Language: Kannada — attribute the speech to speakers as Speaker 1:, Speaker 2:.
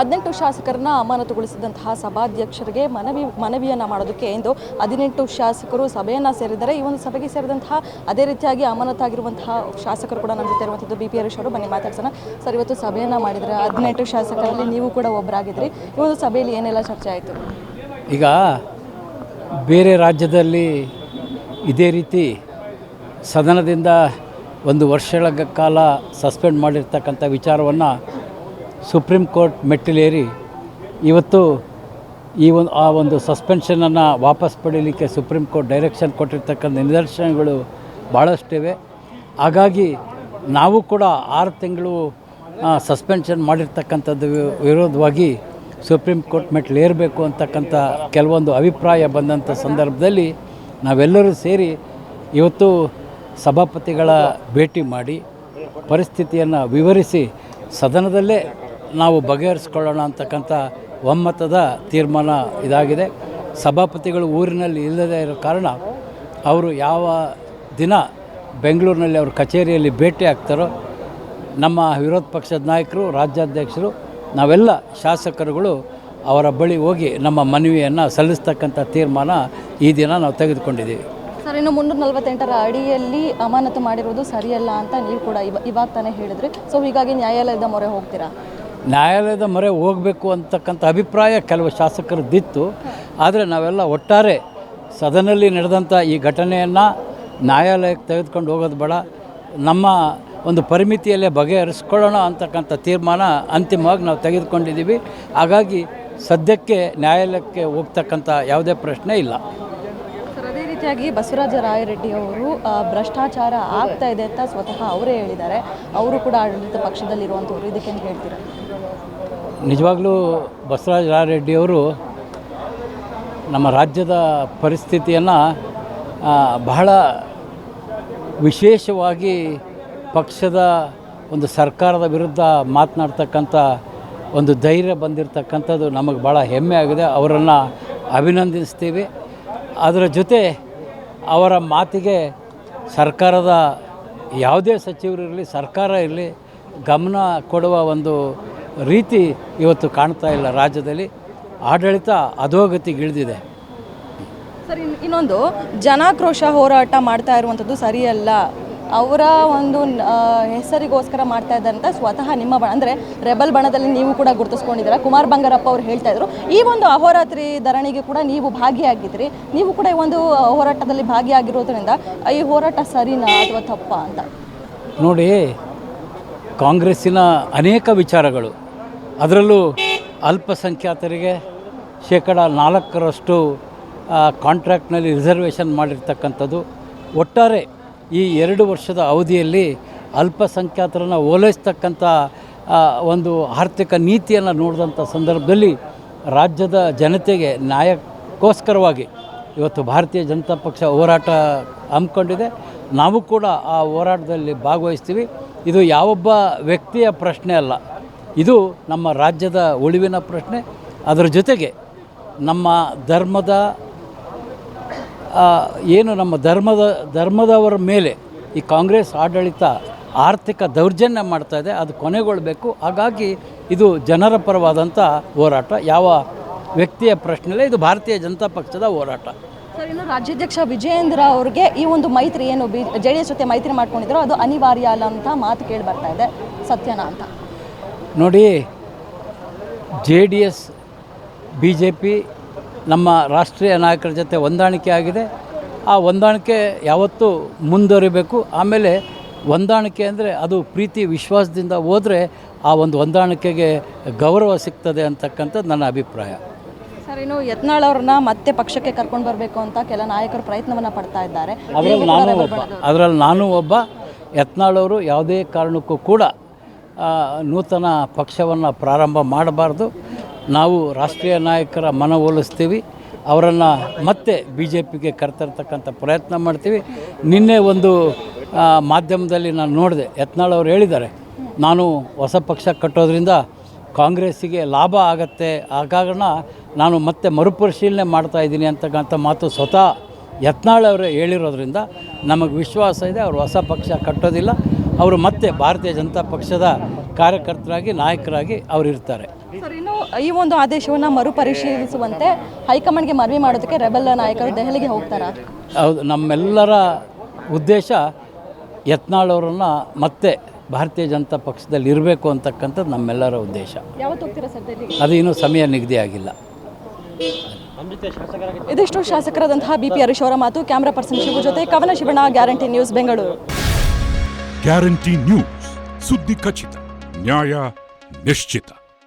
Speaker 1: ಹದಿನೆಂಟು ಶಾಸಕರನ್ನ ಅಮಾನತುಗೊಳಿಸಿದಂತಹ ಸಭಾಧ್ಯಕ್ಷರಿಗೆ ಮನವಿ, ಮನವಿಯನ್ನು ಮಾಡೋದಕ್ಕೆ ಇಂದು ಹದಿನೆಂಟು ಶಾಸಕರು ಸಭೆಯನ್ನು ಸೇರಿದ್ದಾರೆ. ಈ ಒಂದು ಸಭೆಗೆ ಸೇರಿದಂತಹ ಅದೇ ರೀತಿಯಾಗಿ ಅಮಾನತಾಗಿರುವಂತಹ ಶಾಸಕರು ಕೂಡ ನಮ್ಮ ಜೊತೆ ಬಿ ಪಿ ಹರೀಶ್ ಅವರು. ಬನ್ನಿ ಮಾತಾಡ್ಸೋಣ. ಸರ್, ಇವತ್ತು ಸಭೆಯನ್ನು ಮಾಡಿದರೆ ಹದಿನೆಂಟು ಶಾಸಕರಲ್ಲಿ ನೀವು ಕೂಡ ಒಬ್ಬರಾಗಿದ್ರಿ ಈ ಒಂದು ಸಭೆಯಲ್ಲಿ ಏನೆಲ್ಲ ಚರ್ಚೆ ಆಯಿತು?
Speaker 2: ಈಗ ಬೇರೆ ರಾಜ್ಯದಲ್ಲಿ ಇದೇ ರೀತಿ ಸದನದಿಂದ ಒಂದು ವರ್ಷಗಳ ಕಾಲ ಸಸ್ಪೆಂಡ್ ಮಾಡಿರ್ತಕ್ಕಂಥ ವಿಚಾರವನ್ನು ಸುಪ್ರೀಂ ಕೋರ್ಟ್ ಮೆಟ್ಟಿಲೇರಿ ಇವತ್ತು ಈ ಒಂದು ಆ ಒಂದು ಸಸ್ಪೆನ್ಷನನ್ನು ವಾಪಸ್ ಪಡೀಲಿಕ್ಕೆ ಸುಪ್ರೀಂ ಕೋರ್ಟ್ ಡೈರೆಕ್ಷನ್ ಕೊಟ್ಟಿರ್ತಕ್ಕಂಥ ನಿದರ್ಶನಗಳು ಭಾಳಷ್ಟಿವೆ ಹಾಗಾಗಿ ನಾವು ಕೂಡ ಆರು ತಿಂಗಳು ಸಸ್ಪೆನ್ಷನ್ ಮಾಡಿರ್ತಕ್ಕಂಥದ್ದು ವಿರೋಧವಾಗಿ ಸುಪ್ರೀಂ ಕೋರ್ಟ್ ಮೆಟ್ಲೇರಬೇಕು ಅಂತಕ್ಕಂಥ ಕೆಲವೊಂದು ಅಭಿಪ್ರಾಯ ಬಂದಂಥ ಸಂದರ್ಭದಲ್ಲಿ ನಾವೆಲ್ಲರೂ ಸೇರಿ ಇವತ್ತು ಸಭಾಪತಿಗಳ ಭೇಟಿ ಮಾಡಿ ಪರಿಸ್ಥಿತಿಯನ್ನು ವಿವರಿಸಿ ಸದನದಲ್ಲೇ ನಾವು ಬಗೆಹರಿಸ್ಕೊಳ್ಳೋಣ ಅಂತಕ್ಕಂಥ ಒಮ್ಮತದ ತೀರ್ಮಾನ ಇದಾಗಿದೆ. ಸಭಾಪತಿಗಳು ಊರಿನಲ್ಲಿ ಇಲ್ಲದೇ ಇರೋ ಕಾರಣ ಅವರು ಯಾವ ದಿನ ಬೆಂಗಳೂರಿನಲ್ಲಿ ಅವ್ರ ಕಚೇರಿಯಲ್ಲಿ ಭೇಟಿ ಆಗ್ತಾರೋ, ನಮ್ಮ ವಿರೋಧ ಪಕ್ಷದ ನಾಯಕರು, ರಾಜ್ಯಾಧ್ಯಕ್ಷರು, ನಾವೆಲ್ಲ ಶಾಸಕರುಗಳು ಅವರ ಬಳಿ ಹೋಗಿ ನಮ್ಮ ಮನವಿಯನ್ನು ಸಲ್ಲಿಸ್ತಕ್ಕಂಥ ತೀರ್ಮಾನ ಈ ದಿನ ನಾವು ತೆಗೆದುಕೊಂಡಿದ್ದೀವಿ.
Speaker 1: ಸರ್, ಇನ್ನು ಮುನ್ನೂರ ನಲವತ್ತೆಂಟರ ಅಡಿಯಲ್ಲಿ ಅಮಾನತು ಮಾಡಿರೋದು ಸರಿಯಲ್ಲ ಅಂತ ನೀವು ಕೂಡ ಇವ, ಇವಾಗ ತಾನೇ ಹೇಳಿದ್ರಿ. ಸೊ ಹೀಗಾಗಿ ನ್ಯಾಯಾಲಯದ ಮೊರೆ ಹೋಗ್ತೀರಾ?
Speaker 2: ನ್ಯಾಯಾಲಯದ ಮೊರೆ ಹೋಗಬೇಕು ಅಂತಕ್ಕಂಥ ಅಭಿಪ್ರಾಯ ಕೆಲವು ಶಾಸಕರದ್ದಿತ್ತು ಆದರೆ ನಾವೆಲ್ಲ ಒಟ್ಟಾರೆ ಸದನಲ್ಲಿ ನಡೆದಂಥ ಈ ಘಟನೆಯನ್ನು ನ್ಯಾಯಾಲಯಕ್ಕೆ ತೆಗೆದುಕೊಂಡು ಹೋಗೋದು ಬೇಡ. ನಮ್ಮ ಒಂದು ಪರಿಮಿತಿಯಲ್ಲೇ ಬಗೆಹರಿಸ್ಕೊಳ್ಳೋಣ ಅಂತಕ್ಕಂಥ ತೀರ್ಮಾನ ಅಂತಿಮವಾಗಿ ನಾವು ತೆಗೆದುಕೊಂಡಿದ್ದೀವಿ. ಹಾಗಾಗಿ ಸದ್ಯಕ್ಕೆ ನ್ಯಾಯಾಲಯಕ್ಕೆ ಹೋಗ್ತಕ್ಕಂಥ ಯಾವುದೇ ಪ್ರಶ್ನೆ ಇಲ್ಲ.
Speaker 1: ರೀತಿಯಾಗಿ ಬಸವರಾಜ ರಾಯರೆಡ್ಡಿ ಅವರು ಭ್ರಷ್ಟಾಚಾರ ಆಗ್ತಾ ಇದೆ ಅಂತ ಸ್ವತಃ ಅವರೇ ಹೇಳಿದ್ದಾರೆ. ಅವರು ಕೂಡ ಆಡಳಿತ ಪಕ್ಷದಲ್ಲಿರುವಂಥವ್ರು ಇದಕ್ಕೆ ಏನು ಹೇಳ್ತೀರಾ?
Speaker 2: ನಿಜವಾಗ್ಲೂ ಬಸವರಾಜ ರಾಯರೆಡ್ಡಿಯವರು ನಮ್ಮ ರಾಜ್ಯದ ಪರಿಸ್ಥಿತಿಯನ್ನು ಬಹಳ ವಿಶೇಷವಾಗಿ ಪಕ್ಷದ ಒಂದು ಸರ್ಕಾರದ ವಿರುದ್ಧ ಮಾತನಾಡ್ತಕ್ಕಂಥ ಒಂದು ಧೈರ್ಯ ಬಂದಿರತಕ್ಕಂಥದ್ದು ನಮಗೆ ಭಾಳ ಹೆಮ್ಮೆ ಆಗಿದೆ. ಅವರನ್ನು ಅಭಿನಂದಿಸ್ತೀವಿ. ಅದರ ಜೊತೆ ಅವರ ಮಾತಿಗೆ ಸರ್ಕಾರದ ಯಾವುದೇ ಸಚಿವರಿರಲಿ ಸರ್ಕಾರ ಇರಲಿ ಗಮನ ಕೊಡುವ ಒಂದು ರೀತಿ ಇವತ್ತು ಕಾಣ್ತಾ ಇಲ್ಲ ರಾಜ್ಯದಲ್ಲಿ. ಆಡಳಿತ ಅಧೋಗತಿಗಿಳಿದಿದೆ.
Speaker 1: ಸರ್, ಇನ್- ಇನ್ನೊಂದು, ಜನಾಕ್ರೋಶ ಹೋರಾಟ ಮಾಡ್ತಾ ಇರುವಂಥದ್ದು ಸರಿಯಲ್ಲ. ಅವರ ಒಂದು ಹೆಸರಿಗೋಸ್ಕರ ಮಾಡ್ತಾ ಇದ್ದಂತ ಸ್ವತಃ ನಿಮ್ಮ ಬಣ, ಅಂದರೆ ರೆಬಲ್ ಬಣದಲ್ಲಿ ನೀವು ಕೂಡ ಗುರುತಿಸ್ಕೊಂಡಿದ್ದೀರಾ. ಕುಮಾರ್ ಬಂಗಾರಪ್ಪ ಅವರು ಹೇಳ್ತಾ ಇದ್ರು, ಈ ಒಂದು ಅಹೋರಾತ್ರಿ ಧರಣಿಗೆ ಕೂಡ ನೀವು ಭಾಗಿಯಾಗಿದ್ರಿ ನೀವು ಕೂಡ ಈ ಒಂದು ಹೋರಾಟದಲ್ಲಿ ಭಾಗಿಯಾಗಿರೋದ್ರಿಂದ ಈ ಹೋರಾಟ ಸರಿನಾ ಅಥವಾ ತಪ್ಪ ಅಂತ?
Speaker 2: ನೋಡಿ, ಕಾಂಗ್ರೆಸ್ಸಿನ ಅನೇಕ ವಿಚಾರಗಳು, ಅದರಲ್ಲೂ ಅಲ್ಪಸಂಖ್ಯಾತರಿಗೆ ಶೇಕಡ ನಾಲ್ಕರಷ್ಟು ಕಾಂಟ್ರಾಕ್ಟ್ನಲ್ಲಿ ರಿಸರ್ವೇಷನ್ ಮಾಡಿರ್ತಕ್ಕಂಥದ್ದು ಒಟ್ಟಾರೆ ಈ ಎರಡು ವರ್ಷದ ಅವಧಿಯಲ್ಲಿ ಅಲ್ಪಸಂಖ್ಯಾತರನ್ನು ಓಲೈಸ್ತಕ್ಕಂಥ ಒಂದು ಆರ್ಥಿಕ ನೀತಿಯನ್ನು ನೋಡಿದಂಥ ಸಂದರ್ಭದಲ್ಲಿ ರಾಜ್ಯದ ಜನತೆಗೆ ನ್ಯಾಯಕ್ಕೋಸ್ಕರವಾಗಿ ಇವತ್ತು ಭಾರತೀಯ ಜನತಾ ಪಕ್ಷ ಹೋರಾಟ ಹಮ್ಮಿಕೊಂಡಿದೆ. ನಾವು ಕೂಡ ಆ ಹೋರಾಟದಲ್ಲಿ ಭಾಗವಹಿಸ್ತೀವಿ. ಇದು ಯಾವೊಬ್ಬ ವ್ಯಕ್ತಿಯ ಪ್ರಶ್ನೆ ಅಲ್ಲ. ಇದು ನಮ್ಮ ರಾಜ್ಯದ ಉಳಿವಿನ ಪ್ರಶ್ನೆ. ಅದರ ಜೊತೆಗೆ ನಮ್ಮ ಧರ್ಮದ ಏನು ನಮ್ಮ ಧರ್ಮದ ಧರ್ಮದವರ ಮೇಲೆ ಈ ಕಾಂಗ್ರೆಸ್ ಆಡಳಿತ ಆರ್ಥಿಕ ದೌರ್ಜನ್ಯ ಮಾಡ್ತಾ ಇದೆ ಅದು ಕೊನೆಗೊಳ್ಳಬೇಕು ಹಾಗಾಗಿ ಇದು ಜನರ ಪರವಾದಂಥ ಹೋರಾಟ. ಯಾವ ವ್ಯಕ್ತಿಯ ಪ್ರಶ್ನೆಲ್ಲ ಇದು ಭಾರತೀಯ ಜನತಾ ಪಕ್ಷದ ಹೋರಾಟ.
Speaker 1: ಸರ್ ಇನ್ನು ರಾಜ್ಯಾಧ್ಯಕ್ಷ ವಿಜಯೇಂದ್ರ ಅವ್ರಿಗೆ ಈ ಒಂದು ಮೈತ್ರಿ ಏನು ಬಿ ಜೆ ಡಿ ಎಸ್ ಜೊತೆ ಮೈತ್ರಿ ಮಾಡ್ಕೊಂಡಿದ್ರು ಅದು ಅನಿವಾರ್ಯ ಅಲ್ಲ ಅಂತ ಮಾತು ಕೇಳಿ ಬರ್ತಾ ಇದೆ. ಸತ್ಯನಾ ಅಂತ.
Speaker 2: ನೋಡಿ J D S B J P ನಮ್ಮ ರಾಷ್ಟ್ರೀಯ ನಾಯಕರ ಜೊತೆ ಹೊಂದಾಣಿಕೆ ಆಗಿದೆ. ಆ ಹೊಂದಾಣಿಕೆ ಯಾವತ್ತೂ ಮುಂದುವರಿಬೇಕು. ಆಮೇಲೆ ಹೊಂದಾಣಿಕೆ ಅಂದರೆ ಅದು ಪ್ರೀತಿ ವಿಶ್ವಾಸದಿಂದ ಹೋದರೆ ಆ ಒಂದು ಹೊಂದಾಣಿಕೆಗೆ ಗೌರವ ಸಿಗ್ತದೆ ಅಂತಕ್ಕಂಥದ್ದು ನನ್ನ ಅಭಿಪ್ರಾಯ.
Speaker 1: ಸರ್ ಇನ್ನು ಯತ್ನಾಳ್ ಅವ್ರನ್ನ ಮತ್ತೆ ಪಕ್ಷಕ್ಕೆ ಕರ್ಕೊಂಡು ಬರಬೇಕು ಅಂತ ಕೆಲ ನಾಯಕರು ಪ್ರಯತ್ನವನ್ನು ಪಡ್ತಾ ಇದ್ದಾರೆ.
Speaker 2: ಅದರಲ್ಲಿ ನಾನು ಒಬ್ಬ. ಅದರಲ್ಲಿ ನಾನು ಒಬ್ಬ. ಯತ್ನಾಳವರು ಯಾವುದೇ ಕಾರಣಕ್ಕೂ ಕೂಡ ನೂತನ ಪಕ್ಷವನ್ನು ಪ್ರಾರಂಭ ಮಾಡಬಾರ್ದು. ನಾವು ರಾಷ್ಟ್ರೀಯ ನಾಯಕರ ಮನವೊಲಿಸ್ತೀವಿ ಅವರನ್ನು ಮತ್ತೆ ಬಿ ಜೆ ಪಿಗೆ ಕರೆತರ್ತಕ್ಕಂಥ ಪ್ರಯತ್ನ ಮಾಡ್ತೀವಿ. ನಿನ್ನೆ ಒಂದು ಮಾಧ್ಯಮದಲ್ಲಿ ನಾನು ನೋಡಿದೆ. ಯತ್ನಾಳ್ ಅವರು ಹೇಳಿದ್ದಾರೆ. ನಾನು ಹೊಸ ಪಕ್ಷ ಕಟ್ಟೋದ್ರಿಂದ ಕಾಂಗ್ರೆಸ್ಸಿಗೆ ಲಾಭ ಆಗತ್ತೆ. ಆ ಕಾರಣ ನಾನು ಮತ್ತೆ ಮರುಪರಿಶೀಲನೆ ಮಾಡ್ತಾ ಇದ್ದೀನಿ ಅಂತಕ್ಕಂಥ ಮಾತು ಸ್ವತಃ ಯತ್ನಾಳ್ ಅವರು ಹೇಳಿರೋದ್ರಿಂದ ನಮಗೆ ವಿಶ್ವಾಸ ಇದೆ. ಅವರು ಹೊಸ ಪಕ್ಷ ಕಟ್ಟೋದಿಲ್ಲ. ಅವರು ಮತ್ತೆ ಭಾರತೀಯ ಜನತಾ ಪಕ್ಷದ ಕಾರ್ಯಕರ್ತರಾಗಿ ನಾಯಕರಾಗಿ ಅವರು ಇರ್ತಾರೆ.
Speaker 1: ಸರ್ ಇನ್ನು ಈ ಒಂದು ಆದೇಶವನ್ನು ಮರುಪರಿಶೀಲಿಸುವಂತೆ ಹೈಕಮಾಂಡ್ಗೆ ಮನವಿ ಮಾಡೋದಕ್ಕೆ ರೆಬೆಲ್ ನಾಯಕರು ದೆಹಲಿಗೆ ಹೋಗ್ತಾರಾ?
Speaker 2: ಹೌದು ನಮ್ಮೆಲ್ಲರ ಉದ್ದೇಶ ಯತ್ನಾಳ್ ಮತ್ತೆ ಭಾರತೀಯ ಜನತಾ ಪಕ್ಷದಲ್ಲಿ ಇರಬೇಕು ಅಂತಕ್ಕಂಥದ್ದು ನಮ್ಮೆಲ್ಲರ ಉದ್ದೇಶ.
Speaker 1: ಯಾವತ್ತು ಹೋಗ್ತೀರಾ ಸರ್ ದೆಹಲಿಗೆ?
Speaker 2: ಅದು ಇನ್ನೂ ಸಮಯ ನಿಗದಿ ಆಗಿಲ್ಲ.
Speaker 1: ಇದಿಷ್ಟು ಶಾಸಕರಾದಂತಹ ಬಿ ಪಿ ಹರೀಶ್ ಅವರ ಮಾತು. ಕ್ಯಾಮ್ರಾ ಪರ್ಸನ್ ಶಿವ ಜೊತೆ Kavana Shivanna guarantee news Bengaluru.
Speaker 3: Guarantee news ಸುದ್ದಿ ಖಚಿತ. Днёя Мещита.